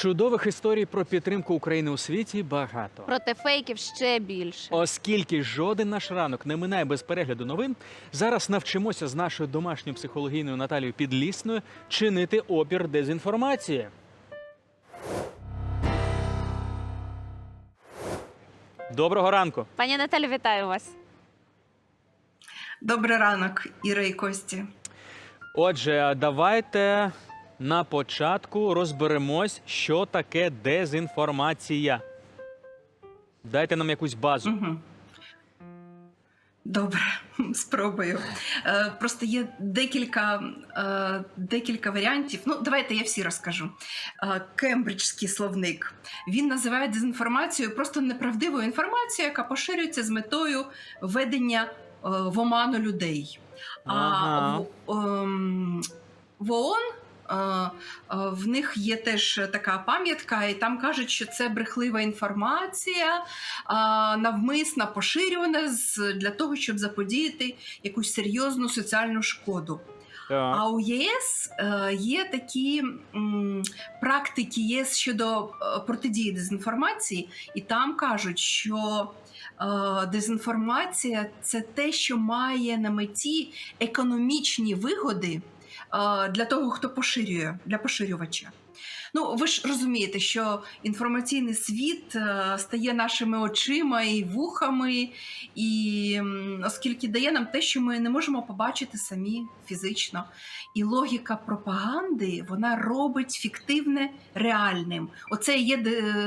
Чудових історій про підтримку України у світі багато. Проти фейків ще більше. Оскільки жоден наш ранок не минає без перегляду новин, зараз навчимося з нашою домашньою психологіною Наталією Підлісною чинити опір дезінформації. Доброго ранку. Пані Наталі, вітаю вас. Добрий ранок, Іра і Кості. Отже, давайте на початку розберемось, що таке дезінформація. Дайте нам якусь базу. Угу. Добре, спробую. Е, просто є декілька, е, декілька варіантів. Ну, давайте я всі розкажу. Е, Кембриджський словник. Він називає дезінформацією просто неправдивою інформацією, яка поширюється з метою введення е, в оману людей. Ага. А в, ем, в ООН е, е, в них є теж така пам'ятка, і там кажуть, що це брехлива інформація, а, навмисно поширювана для того, щоб заподіяти якусь серйозну соціальну шкоду. Так. А у ЄС е, є такі практики ЄС щодо е, протидії дезінформації, і там кажуть, що е, дезінформація це те, що має на меті економічні вигоди для того, хто поширює, для поширювача. Ну, ви ж розумієте, що інформаційний світ е, стає нашими очима і вухами, і оскільки дає нам те, що ми не можемо побачити самі фізично. І логіка пропаганди вона робить фіктивне реальним. Оце є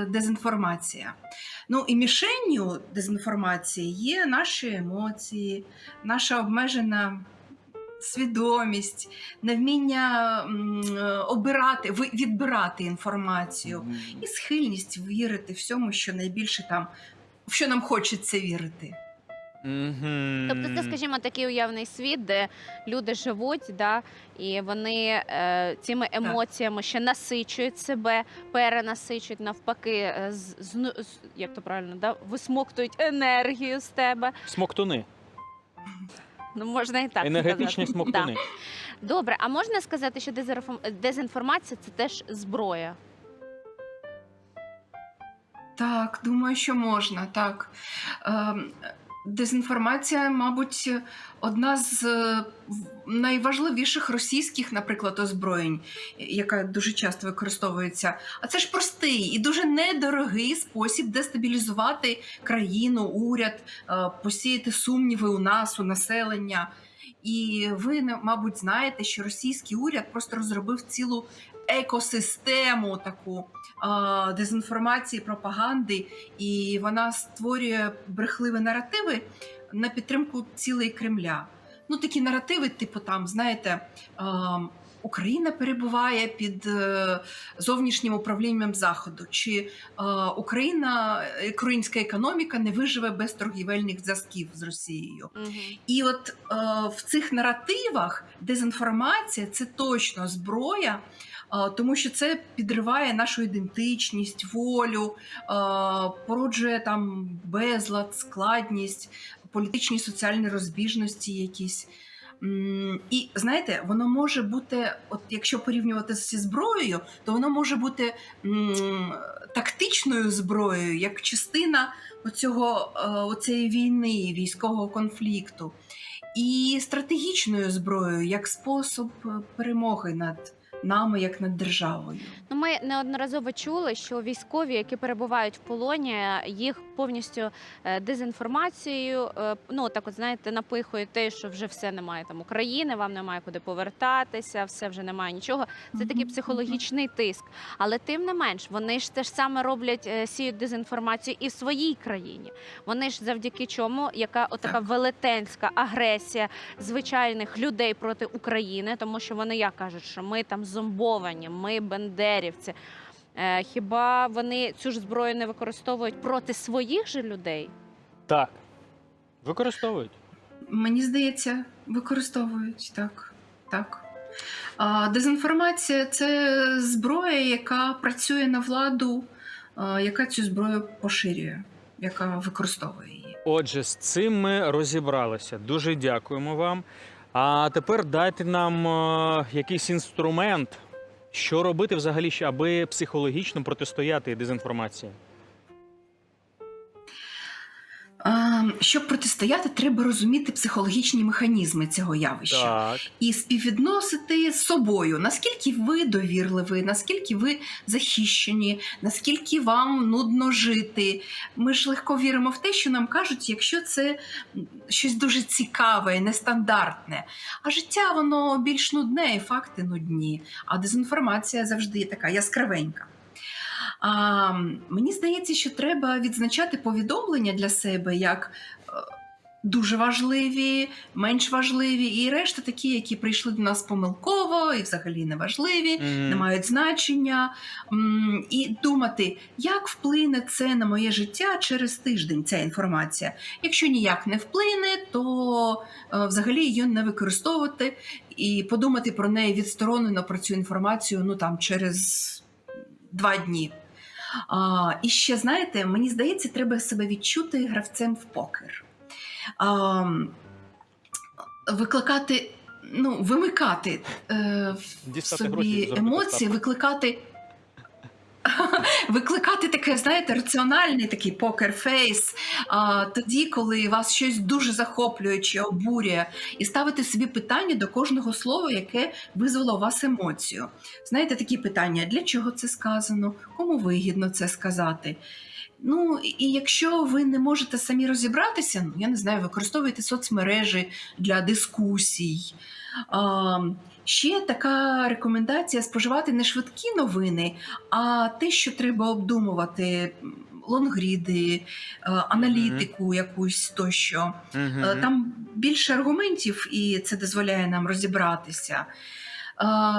дезінформація. Ну і мішенню дезінформації є наші емоції, наша обмежена свідомість, невміння м, е, обирати, ви- відбирати інформацію і схильність вірити всьому, що найбільше там, в що нам хочеться вірити. Мгм. Тобто, це, скажімо, такий уявний світ, де люди живуть, да, і вони е, цими емоціями ще насичують себе, перенасичують навпаки, е, з, з, з- як то правильно, да, висмоктують енергію з тебе. Смоктуни. Ну, можна і так Енергетичні сказати. смоктуни. Да. Добре, а можна сказати, що дезінформ- дезінформація це теж зброя? Так, думаю, що можна. Так. Дезінформація, мабуть, одна з е, найважливіших російських, наприклад, озброєнь, яка дуже часто використовується. А це ж простий і дуже недорогий спосіб дестабілізувати країну, уряд, е, посіяти сумніви у нас, у населення. І ви, мабуть, знаєте, що російський уряд просто розробив цілу екосистему таку е дезінформації, пропаганди, і вона створює брехливі наративи на підтримку цілей Кремля. Ну, такі наративи, типу, там, знаєте, а, Україна перебуває під е, зовнішнім управлінням Заходу, чи е, Україна, е, українська економіка не виживе без торгівельних зв'язків з Росією. Угу. І от в цих наративах дезінформація це точно зброя, тому що це підриває нашу ідентичність, волю, породжує там безлад, складність, політичні соціальні розбіжності якісь. І знаєте, воно може бути, от якщо порівнювати зі зброєю, то воно може бути м, тактичною зброєю, як частина оцього, е, оцієї війни, військового конфлікту, і стратегічною зброєю як спосіб е, перемоги над нами, як над державою. Ну, ми неодноразово чули, що військові, які перебувають в полоні, їх повністю е, дезінформацією, е, ну так от знаєте, напихують те, що вже все немає там України, вам немає куди повертатися, все вже немає нічого. Це такий психологічний тиск. Але тим не менш, вони ж те ж саме роблять, е, сіють дезінформацію і в своїй країні. Вони ж завдяки чому, яка отака Так. велетенська агресія звичайних людей проти України, тому що вони як кажуть, що ми там зомбовані, ми бендерівці. Е, Хіба вони цю ж зброю не використовують проти своїх же людей? Так. Використовують. Мені здається, використовують так. так. А, дезінформація це зброя, яка працює на владу, а, яка цю зброю поширює, яка використовує її. Отже, з цим ми розібралися. Дуже дякуємо вам. А тепер дайте нам е, якийсь інструмент, Що робити взагалі, аби психологічно протистояти дезінформації? Щоб протистояти, треба розуміти психологічні механізми цього явища. Так. і співвідносити з собою, наскільки ви довірливі, наскільки ви захищені, наскільки вам нудно жити. Ми ж легко віримо в те, що нам кажуть, якщо це щось дуже цікаве, нестандартне. А життя воно більш нудне, і факти нудні. А дезінформація завжди така яскравенька. А, мені здається, що треба відзначати повідомлення для себе як е, дуже важливі, менш важливі, і решта такі, які прийшли до нас помилково і взагалі не важливі, Мгм. не мають значення. І думати, як вплине це на моє життя через тиждень, ця інформація. Якщо ніяк не вплине, то е, взагалі її не використовувати і подумати про неї відсторонено про цю інформацію ну там через два дні. А, і ще знаєте, мені здається, треба себе відчути гравцем в покер. А, викликати, ну, вимикати е, в собі емоції, викликати. Викликати таке, знаєте, раціональний такий покер-фейс, тоді, коли вас щось дуже захоплює чи обурює, і ставити собі питання до кожного слова, яке визвало у вас емоцію. Знаєте, такі питання: для чого це сказано, кому вигідно це сказати. Ну, і якщо ви не можете самі розібратися, ну я не знаю, використовуйте соцмережі для дискусій. А, ще така рекомендація споживати не швидкі новини, а те, що треба обдумувати. Лонгріди, е, аналітику якусь тощо. Мгм. Е, Там більше аргументів, і це дозволяє нам розібратися.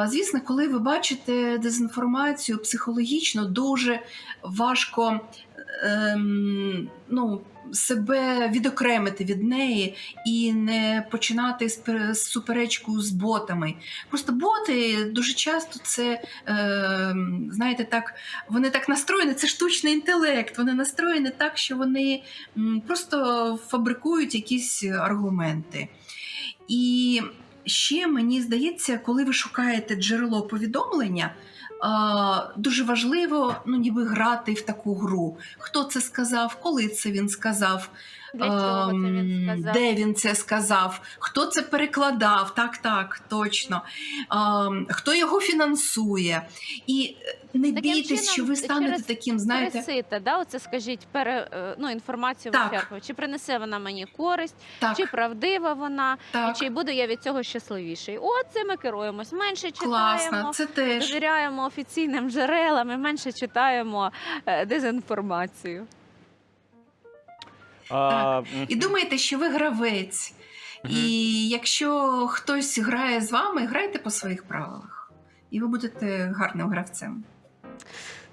Звісно, коли ви бачите дезінформацію психологічно, дуже важко ем, ну, себе відокремити від неї і не починати спер- суперечку з ботами. Просто боти дуже часто це, ем, знаєте, так, вони так настроєні, це штучний інтелект. Вони настроєні так, що вони просто фабрикують якісь аргументи. І ще мені здається, коли ви шукаєте джерело повідомлення, дуже важливо ну, ніби грати в таку гру. Хто це сказав, коли це він сказав, Для чого це він ем, сказав? де він це сказав, хто це перекладав, так, так, точно. Ем, хто його фінансує. І е, не Таким бійтесь, чином, що ви станете через таким, знаєте. Пересите, да, оце скажіть, пере, е, ну, інформацію вичерпую. Чи принесе вона мені користь, Так, чи правдива вона, так, і чи буду я від цього щасливіший. От це ми керуємось. Менше читаємо, класно, це теж. довіряємо офіційним джерелам і менше читаємо е, дезінформацію. А, І думаєте, що ви гравець. Мгм. І якщо хтось грає з вами, грайте по своїх правилах. І ви будете гарним гравцем.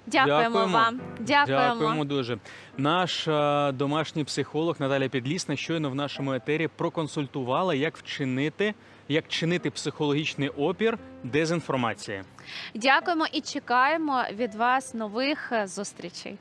Дякуємо, Дякуємо. вам. Дякуємо. Дякуємо дуже. Наш е, домашній психолог Наталя Підлісна щойно в нашому етері проконсультувала, як вчинити, як чинити психологічний опір дезінформації. Дякуємо і чекаємо від вас нових е, зустрічей.